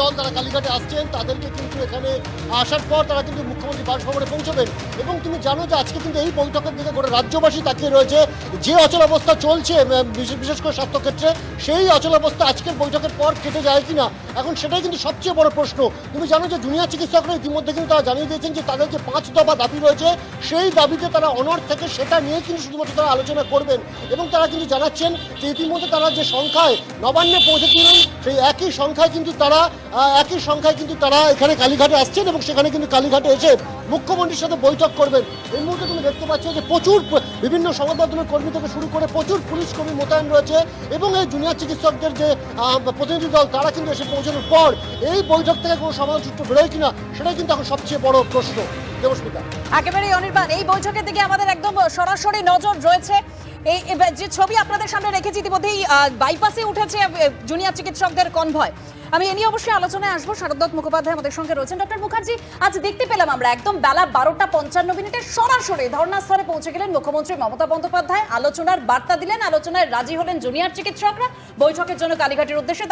দল তারা কালীঘাটে আসছেন, তাদেরকে কিন্তু এখানে আসার পর তারা কিন্তু মুখ্যমন্ত্রী বাসভবনে পৌঁছবেন। এবং তুমি জানো যে আজকে কিন্তু এই বৈঠকের দিকে গোটা রাজ্যবাসী তাকিয়ে রয়েছে, যে অচল অবস্থা চলছে বিশেষ করে স্বাস্থ্যক্ষেত্রে, সেই অচল অবস্থা আজকের বৈঠকের পর কেটে যায় কিনা? এখন সেটাই কিন্তু সবচেয়ে বড় প্রশ্ন। তুমি জানো যে জুনিয়র চিকিৎসকরা ইতিমধ্যে কিন্তু তারা জানিয়ে দিয়েছেন যে তাদের যে পাঁচ দফা দাবি রয়েছে, সেই দাবিতে তারা অনর থেকে সেটা নিয়ে কিন্তু শুধুমাত্র তারা আলোচনা করবেন। এবং তারা কিন্তু জানাচ্ছেন যে ইতিমধ্যে তারা যে সংখ্যায় নবান্নে পৌঁছেছিলেন, সেই একই সংখ্যায় কিন্তু তারা একই সংখ্যায় কিন্তু তারা এখানে কালীঘাটে আসছেন এবং সেখানে কিন্তু কালীঘাটে এসে মুখ্যমন্ত্রীর সাথে বৈঠক করবেন। এই মুহূর্তে তুমি দেখতে পাচ্ছ যে প্রচুর বিভিন্ন সংবাদ মাধ্যমের কর্মী থেকে শুরু করে প্রচুর পুলিশ কর্মী মোতায়েন রয়েছে এবং এই জুনিয়র চিকিৎসকদের যে প্রতিনিধি দল, তারা কিন্তু এসে পৌঁছানোর পর এই বৈঠক থেকে কোনো সূত্র বেরোয় কিনা, সেটাই কিন্তু এখন সবচেয়ে বড় প্রশ্ন। দেবস্মিতা একেবারেই অনির্বাণ, এই বৈঠকের দিকে আমাদের একদম সরাসরি নজর রয়েছে। এই যে ছবি আপনাদের সামনে রেখেছি ইতিমধ্যেই বাইপাসে উঠেছে জুনিয়র চিকিৎসকদের কনভয়। আমি এ নিয়ে অবশ্যই আলোচনায় আসব। শারদত্ত মুখোপাধ্যায় আমাদের সঙ্গে রয়েছেন। ডক্টর মুখার্জি, আজ দেখতে পেলাম আমরা একদম বেলা বারোটা পঞ্চান্ন মিনিটে সরাসরি ধর্নাস্থলে পৌঁছে গেলেন মুখ্যমন্ত্রী মমতা বন্দ্যোপাধ্যায়। আলোচনার বার্তা দিলেন, আলোচনায় রাজি হলেন জুনিয়র চিকিৎসকরা। বৈঠকের জন্য কালীঘাটের উদ্দেশ্যে